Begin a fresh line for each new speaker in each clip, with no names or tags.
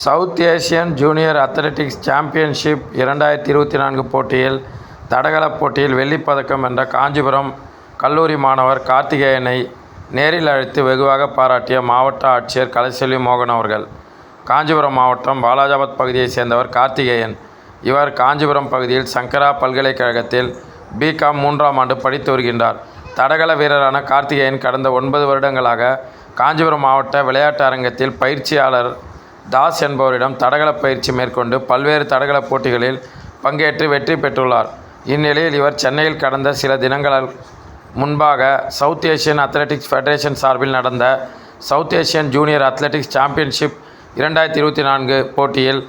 South Asian junior athletics championship இரண்டாயிரத்தி இருபத்தி நான்கு போட்டியில் தடகளப் போட்டியில் வெள்ளிப் பதக்கம் வென்ற காஞ்சிபுரம் கல்லூரி மாணவர் கார்த்திகேயனை நேரில் அழைத்து வெகுவாக பாராட்டிய மாவட்ட ஆட்சியர் கலைசெல்வி மோகன் அவர்கள். காஞ்சிபுரம் மாவட்டம் வாலாஜாபாத் பகுதியைச் சேர்ந்தவர் கார்த்திகேயன். இவர் காஞ்சிபுரம் பகுதியில் சங்கரா பல்கலைக்கழகத்தில் பிகாம் மூன்றாம் ஆண்டு படித்து வருகின்றார். தடகள வீரரான கார்த்திகேயன் கடந்த ஒன்பது வருடங்களாக காஞ்சிபுரம் மாவட்ட விளையாட்டு அரங்கத்தில் பயிற்சியாளர் தாஸ் என்பவரிடம் தடகள பயிற்சி மேற்கொண்டு பல்வேறு தடகள போட்டிகளில் பங்கேற்று வெற்றி பெற்றுள்ளார். இந்நிலையில் இவர் சென்னையில் கடந்த சில தினங்கள் முன்பாக சவுத் ஏஷியன் அத்லெட்டிக்ஸ் ஃபெடரேஷன் சார்பில் நடந்த south Asian junior athletics championship இரண்டாயிரத்தி இருபத்தி நான்கு போட்டியில்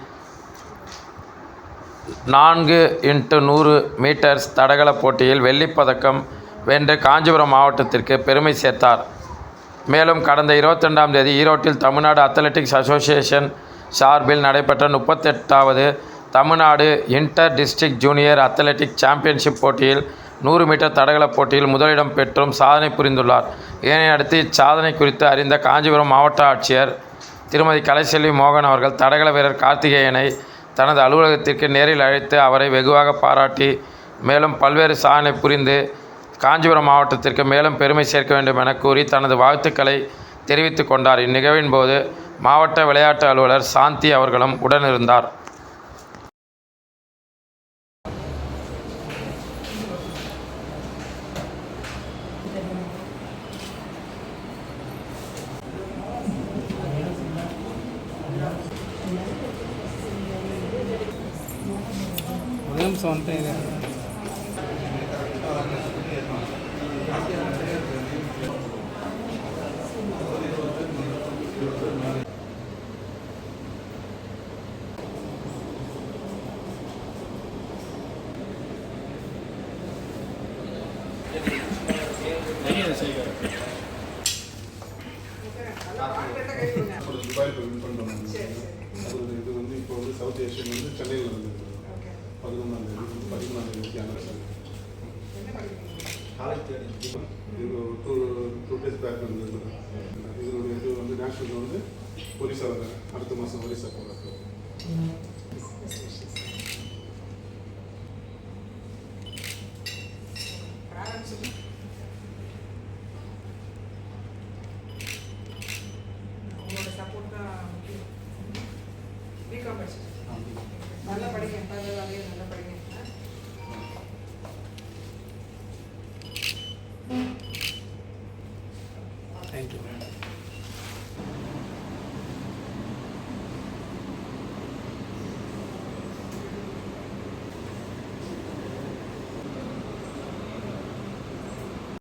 நான்கு இன்ட்டு நூறு மீட்டர்ஸ் தடகள போட்டியில் வெள்ளிப் பதக்கம் வென்று காஞ்சிபுரம் மாவட்டத்திற்கு பெருமை சேர்த்தார். மேலும் கடந்த இருபத்தி ரெண்டாம் தேதி ஈரோட்டில் தமிழ்நாடு அத்லெட்டிக்ஸ் அசோசியேஷன் சார்பில் நடைபெற்ற முப்பத்தெட்டாவது Tamil Nadu inter district junior athletic championship போட்டியில் நூறு மீட்டர் தடகள போட்டியில் முதலிடம் பெற்றும் சாதனை புரிந்துள்ளார். இதனையடுத்து இச்சாதனை குறித்து அறிந்த காஞ்சிபுரம் மாவட்ட ஆட்சியர் திருமதி கலைசெல்வி மோகன் அவர்கள் தடகள வீரர் கார்த்திகேயனை தனது அலுவலகத்திற்கு நேரில் அழைத்து அவரை வெகுவாக பாராட்டி மேலும் பல்வேறு சாதனை புரிந்து காஞ்சிபுரம் மாவட்டத்திற்கு மேலும் பெருமை சேர்க்க வேண்டும் என கூறி தனது வாழ்த்துக்களை தெரிவித்துக் கொண்டார். இந்நிகழ்வின் போது மாவட்ட விளையாட்டு அலுவலர் சாந்தி அவர்களும் உடனிருந்தார்.
ஒரே நிமிஷம்
இப்போ வந்து சென்னையில் நடந்தது பதினொன்றாம் தேதி பதிமூணாம் தேதி ஒரு டூ டூ டேஸ் பேக் இருந்தது இதனுடைய இது வந்து நேஷனல் வந்து ஒரிசா அடுத்த மாதம் ஒரிசா போகிறேன்
cuatro meses. Más la.